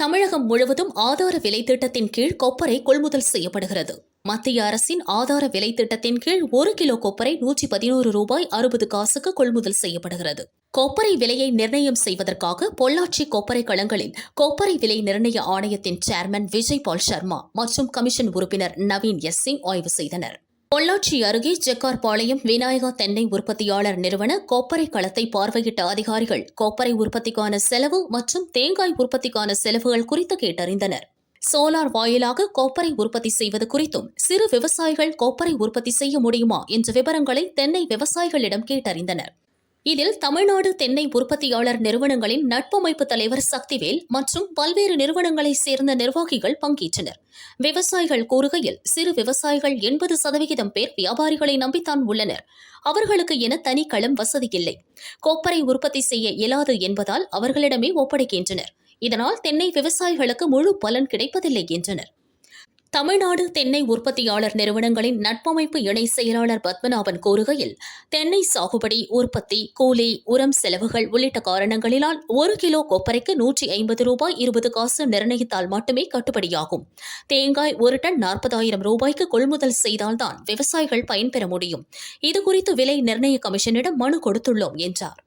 தமிழகம் முழுவதும் ஆதார விலை திட்டத்தின் கீழ் கொப்பரை கொள்முதல் செய்யப்படுகிறது. மத்திய அரசின் ஆதார விலை திட்டத்தின் கீழ் ஒரு கிலோ கொப்பரை நூற்றி பதினோரு ரூபாய் அறுபது காசுக்கு கொள்முதல் செய்யப்படுகிறது. கொப்பரை விலையை நிர்ணயம் செய்வதற்காக பொள்ளாச்சி கொப்பரை களங்களில் கொப்பரை விலை நிர்ணய ஆணையத்தின் சேர்மன் விஜய் பால் சர்மா மற்றும் கமிஷன் உறுப்பினர் நவீன் எஸ் சிங் ஆய்வு செய்தனர். பொள்ளாச்சி அருகே ஜெக்கார்பாளையம் விநாயகா தென்னை உற்பத்தியாளர் நிறுவன கொப்பரை களத்தை பார்வையிட்ட அதிகாரிகள் கொப்பரை உற்பத்திக்கான செலவு மற்றும் தேங்காய் உற்பத்திக்கான செலவுகள் குறித்து கேட்டறிந்தனர். சோலார் வாயிலாக கொப்பரை உற்பத்தி செய்வது குறித்தும் சிறு விவசாயிகள் கொப்பரை உற்பத்தி செய்ய முடியுமா என்ற விவரங்களை தென்னை விவசாயிகளிடம் கேட்டறிந்தனர். இதில் தமிழ்நாடு தென்னை உற்பத்தியாளர் நிறுவனங்களின் நட்பமைப்பு தலைவர் சக்திவேல் மற்றும் பல்வேறு நிறுவனங்களைச் சேர்ந்த நிர்வாகிகள் பங்கேற்றனர். விவசாயிகள் கூறுகையில் சிறு விவசாயிகள் எண்பது சதவிகிதம் பேர் வியாபாரிகளை நம்பித்தான் உள்ளனர். அவர்களுக்கு என தனி களம் வசதி இல்லை. கொப்பரை உற்பத்தி செய்ய இயலாது என்பதால் அவர்களிடமே ஒப்படைக்கின்றனர். இதனால் தென்னை விவசாயிகளுக்கு முழு பலன் கிடைப்பதில்லை என்றனர். தமிழ்நாடு தென்னை உற்பத்தியாளர் நிறுவனங்களின் நட்பமைப்பு இணை செயலாளர் பத்மநாபன் கூறுகையில் தென்னை சாகுபடி உற்பத்தி கூலி உரம் செலவுகள் உள்ளிட்ட காரணங்களினால் ஒரு கிலோ கொப்பரைக்கு நூற்றி ஐம்பது ரூபாய் இருபது காசு நிர்ணயித்தால் மட்டுமே கட்டுப்படியாகும். தேங்காய் ஒரு டன் நாற்பதாயிரம் ரூபாய்க்கு கொள்முதல் செய்தால்தான் விவசாயிகள் பயன்பெற முடியும். இதுகுறித்து விலை நிர்ணய கமிஷனிடம் மனு கொடுத்துள்ளோம் என்றார்.